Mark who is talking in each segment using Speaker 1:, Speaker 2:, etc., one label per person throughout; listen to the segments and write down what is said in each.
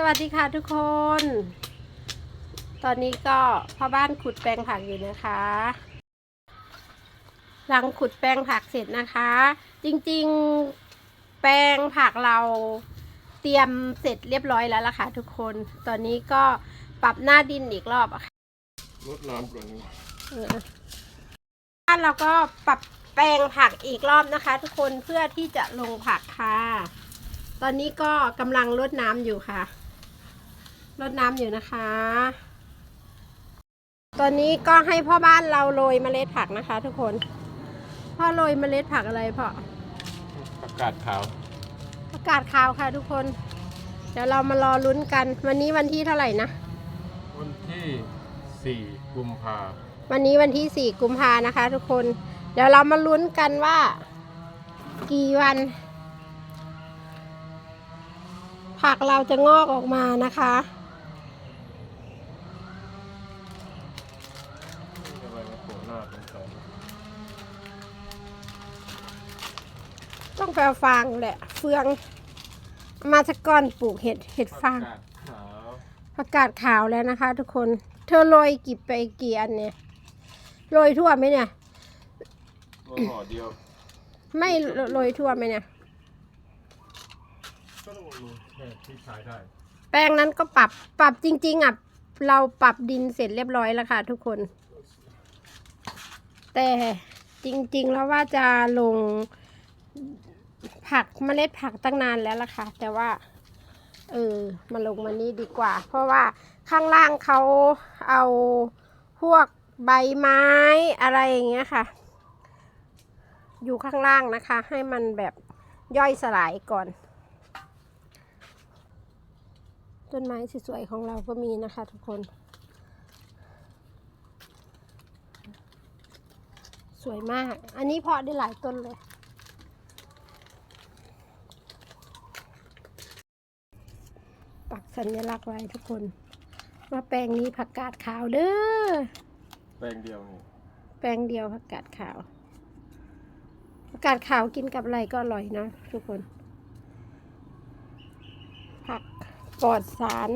Speaker 1: สวัสดีค่ะทุกคน ตอนนี้ก็พ่อบ้านขุดแปลงผักอยู่นะคะหลังขุดแปลงผักเสร็จนะคะ จริงๆแปลงผักเราเตรียมเสร็จเรียบร้อยแล้วล่ะค่ะทุกคน ตอนนี้ก็ปรับหน้าดินอีกรอบอะค่ะ
Speaker 2: ลดน้ำก่อนนี้
Speaker 1: เออบ้านเราก็ปรับแปลงผักอีกรอบนะคะ ทุกคนเพื่อที่จะลงผักค่ะ ตอนนี้ก็กำลังรดน้ำอยู่ค่ะ รดน้ำอยู่นะคะ ตอนนี้ก็ให้พ่อบ้านเราโรยเมล็ดผักนะคะ ทุกคน พ่อโรยเมล็ดผักอะไรพ่อ
Speaker 2: ประกาศขาว
Speaker 1: ประกาศข่าวค่ะทุกคน เดี๋ยวเรามารอลุ้นกัน วันนี้วันที่เท่าไหร่นะ
Speaker 2: วันที่ 4 กุมภา
Speaker 1: วันนี้วันที่ 4 กุมภานะคะ ทุกคน เดี๋ยวเรามาลุ้นกันว่า กี่วัน ผักเราจะงอกออกมานะคะ
Speaker 2: อะไร มาโผล่หน้าตรงสาย
Speaker 1: ต้องไปเอาฟางแหละ เฟือง มาสักก้อนปลูกเห็ดเห็ดฟาง
Speaker 2: ประกาศขาว
Speaker 1: ประกาศขาวแล้วนะคะ ทุกคน เธอโรยกี่ไปกี่อันเนี่ยโรยทั่วไหมเนี่ย
Speaker 2: ตัวห่อเดียว
Speaker 1: ไม่โรยทั่วไหมเนี่ย
Speaker 2: ก็ต้องลงแค่ที่ใช้ได้
Speaker 1: แป้งนั้นก็ปรับปรับจริง ๆอะเราปรับดินเสร็จเรียบร้อยแล้วค่ะ ทุกคน แต่จริงๆแล้วว่าจะลงผักเมล็ดผักตั้งนานแล้วล่ะค่ะ แต่ว่า เออมาลงมานี่ดีกว่า เพราะว่าข้างล่างเขาเอาพวกใบไม้อะไรอย่างเงี้ยค่ะ อยู่ข้างล่างนะคะ ให้มันแบบย่อยสลายก่อน ต้นไม้สวยๆของเราก็มีนะคะทุกคน วยมาก อันนี้เพาะได้หลายต้นเลย ปักสัญลักษณ์ไว้ทุกคน ว่าแปลงนี้ผักกาดขาวเด้อ
Speaker 2: แปลงเดียวนี่
Speaker 1: แปลงเดียวผักกาดขาว ผักกาดขาวกินกับอะไรก็อร่อยนะทุกคน ผักปลอดสาร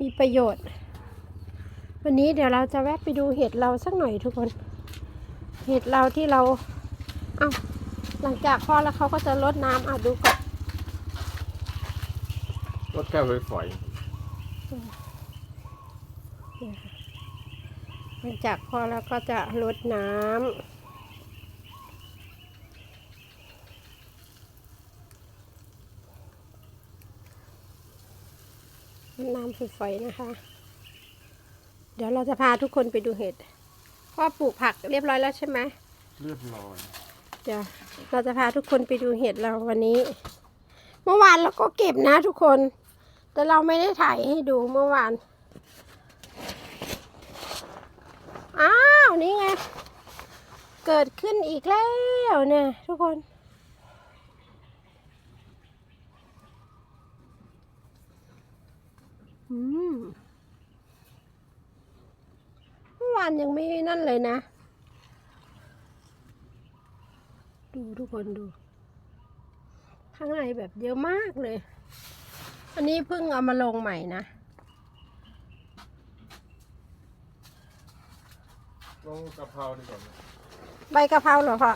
Speaker 1: มีประโยชน์ วันนี้เดี๋ยวเราจะแวะไปดูเห็ดเราสักหน่อยทุกคน เห็ดเราที่เรา เอา้าหลังจากพอแล้วเขาก็จะลดน้ำอะดูก่อน
Speaker 2: รถแค่ฝอย
Speaker 1: หลังจากพอแล้วก็จะลดน้ำลดน้ำฝอยๆนะคะเดี๋ยวเราจะพาทุกคนไปดูเห็ดพ่อปลูกผักเรียบร้อยแล้วใช่ไหม
Speaker 2: ๆเรียบร้อย
Speaker 1: เดี๋ยวเราจะพาทุกคนไปดูเห็ดเราวันนี้ เมื่อวานเราก็เก็บนะทุกคน แต่เราไม่ได้ถ่ายให้ดูเมื่อวานอ้าวนี่ไงเกิดขึ้นอีกแล้วเนี่ยทุกคน อืมเมื่ อวานยังไม่นั่นเลยนะ ดูทุกคนดู ข้างในแบบเยอะมากเลย อันนี้เพิ่งเอามาลงใหม่นะ
Speaker 2: ลงกะเพราดีกว่าไหม
Speaker 1: ใบกะเพราเหรอพ่อ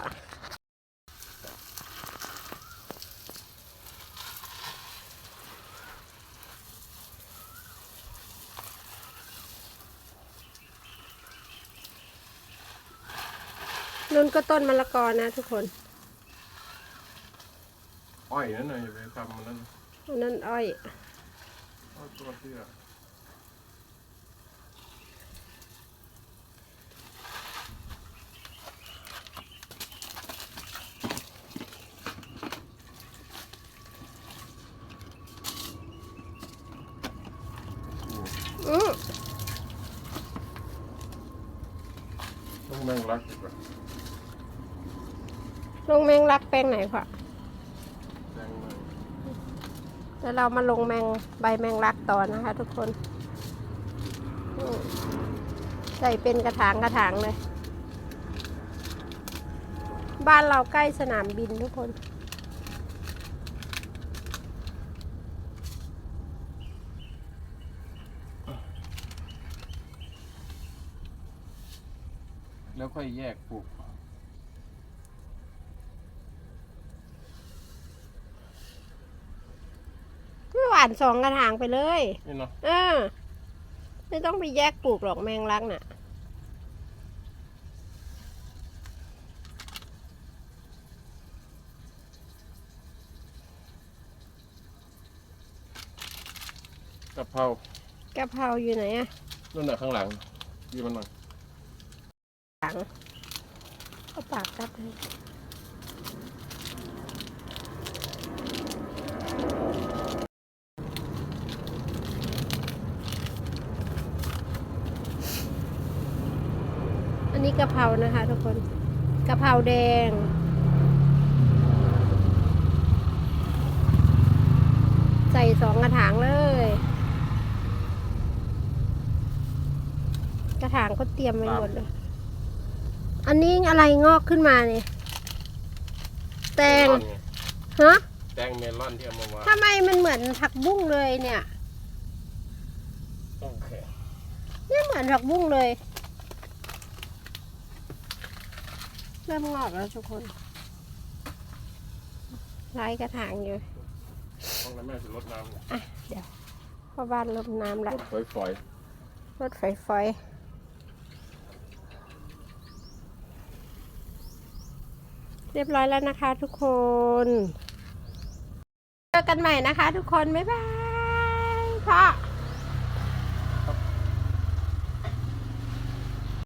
Speaker 1: นุ่นก็ต้นมะละกอนะทุกคน
Speaker 2: อ้อยนั่นน่ะอย่าไปทำมันนั่น
Speaker 1: อันนั้นอ้อย
Speaker 2: เอาตัวเตี้ย
Speaker 1: อือ
Speaker 2: ต้องแม่งรักดีกว่า
Speaker 1: ลงแมงรักแปลงไหนคะ
Speaker 2: แแล้
Speaker 1: วเรามาลงแมงใบแมงลักต่อนะคะ ทุกคน ใส่เป็นกระถางกระถางเลย บ้านเราใกล้สนามบินทุกคน
Speaker 2: แล้วค่อยแยกปลูกา
Speaker 1: นสองกระถางไปเลย
Speaker 2: นี่เนาะ
Speaker 1: เออไม่ต้องไปแยกปลูกหรอกแมงลักน่ะ
Speaker 2: กะเพรากะ
Speaker 1: เพราอยู่ไหนอะ
Speaker 2: นู่นน่ะข้างหลังยี่มันหน่อย
Speaker 1: หลังก็ปากกัดให้ นนี้กะเพรานะคะ ทุกคนกะเพราแดง ใส่สองกระถางเลย กระถางก็เตรียมไว้หมดเลยอันนี้อะไรงอกขึ้นมาเนี่ยแตง
Speaker 2: เมลอนไฮะแตงเมลอนที่เอามาวาง
Speaker 1: ทำไมมันเหมือนผักบุ้งเลยเนี่ย
Speaker 2: โอเค
Speaker 1: นี่เหมือนผักบุ้งเลย เริ่มงอกแล้วทุกคนไล่กระถางอยู่
Speaker 2: ต้องนั้นแม่จะรดน้ำ
Speaker 1: เพราะบ้านเริ่มน้ำ
Speaker 2: ร
Speaker 1: แล้ว
Speaker 2: ดฝอย
Speaker 1: รถไฟไฟเรียบร้อยแล้วนะคะทุกคนเจอกันใหม่นะคะทุกคน บ๊ายบายพ่อ